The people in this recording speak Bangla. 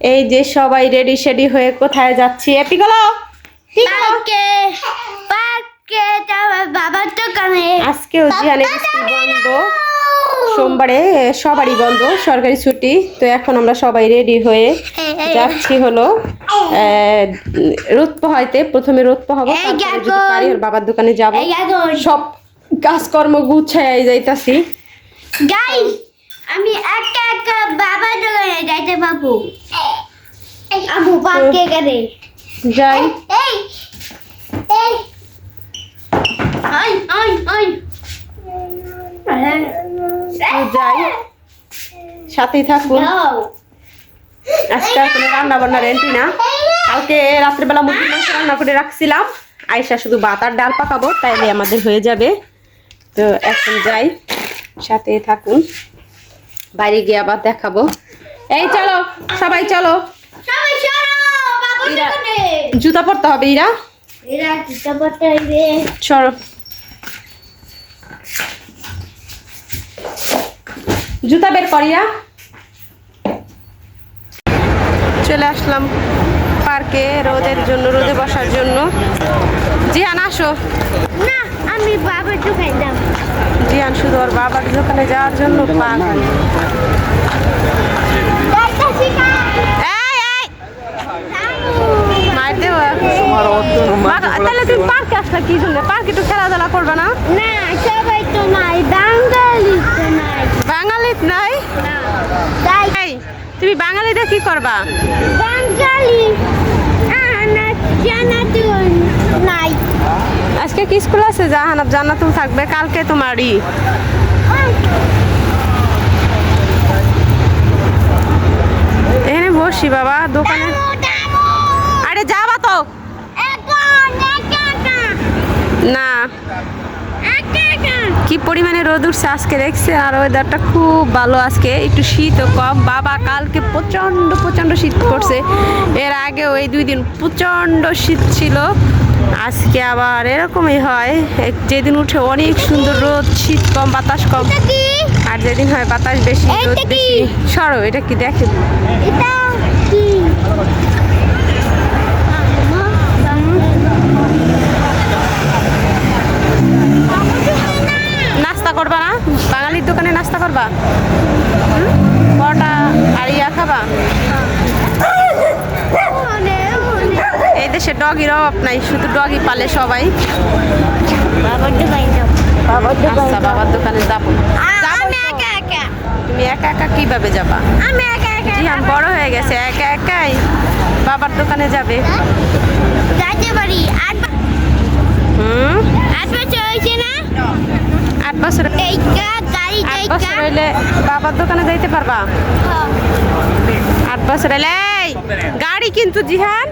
এই যে সবাই রেডি শেডি হয়ে কোথায় যাচ্ছি? এপি গেলো পার্কে পার্কে বাবার দোকানে। আজকেও জিহানের স্কুল বন্ধ। সোমবারে সবারই বন্ধ সরকারি ছুটি। তো এখন আমরা সবাই রেডি হয়ে যাচ্ছি হলো রোদ পোহাইতে প্রথমে রোদ পোহাবো তারপরে বাবার দোকানে যাব। সব কাজকর্ম গুছাই যাইতাছি। গাইস আমি একা একা বাবার দোকানে যাইতে পাবো আবু পার্কে গেলে যাই। এই এই। আই আই আই যাই। সাথেই থাকুন। আজকে কোনো রান্না বান্না রেন্টি না। কালকে রাত্রেবেলা মুরগির মাংস রান্না করে রাখছিলাম। আয়সা শুধু ভাত আর ডাল পাকাবো তাইলে আমাদের হয়ে যাবে। তো এখন যাই। সাথে থাকুন। বাইরে গিয়ে আবার দেখাবো। এই চলো সবাই চলো সবাই সরো বাবার ইরা- দোকানে জুতা পরতে হবে ইরা? এরা জুতা বের করিয়া চলে আসলাম পার্কে রোদের জন্য রোদে বসার জন্য। জিয়ান আসো। না আমি বাবার দোকানে যাব। জিয়ান শুধু ওর বাবার দোকানে যাওয়ার জন্য পাগল। তাহলে তুমি পার্কে আসলে কি জন্য? পার্কে একটু খেলাধুলা করবে না? না সবাই তো নাই বাঙালি তো নাই। বাঙালি নাই? তাই তুমি বাঙালিদের কি করবা? বাঙালি নাই। আজকে কি স্কুল আছে? জাহানাব জান্নাতুল থাকবে কালকে তোমারই এখানে বসি বাবা দোকানে দামু দামু আরে যাবা তো এখন একা একা না একা একা কি পরিমাণে রোদ উঠছে আজকে দেখছে আর ওয়েদারটা খুব ভালো আজকে। একটু শীতও কম। বাবা কালকে প্রচণ্ড প্রচণ্ড শীত করছে এর আগে ওই দুই দিন প্রচণ্ড শীত ছিল। আজকে আবার এরকমই হয়। যেদিন উঠে অনেক সুন্দর রোদ শীত কম বাতাস কম। আর যেদিন হয় বাতাস বেশি রোদ বেশি। সরো এটা কি দেখে এটা কি নাস্তা করবা না? বাঙালির দোকানে নাস্তা করবা? পরোটা আর ইয়া খাবা? এই দেশে ডগির অভাব নাই শুধু ডগি পালে সবাই। বাবার দোকানে যাব বাবার আচ্ছা বাবার দোকানে যাব। আমি একা একা। তুমি একা একা কীভাবে যাবা? আমি একা একা জিহান বড় হয়ে গেছে একা একাই বাবার দোকানে যাবে। যাইতে পারি। আট হুম? আট বছর হয়েছে না? আট বছর আট বছর হইলে বাবার দোকানে যাইতে পারবা? আট বছর হইলে গাড়ি কিন্তু জিহান।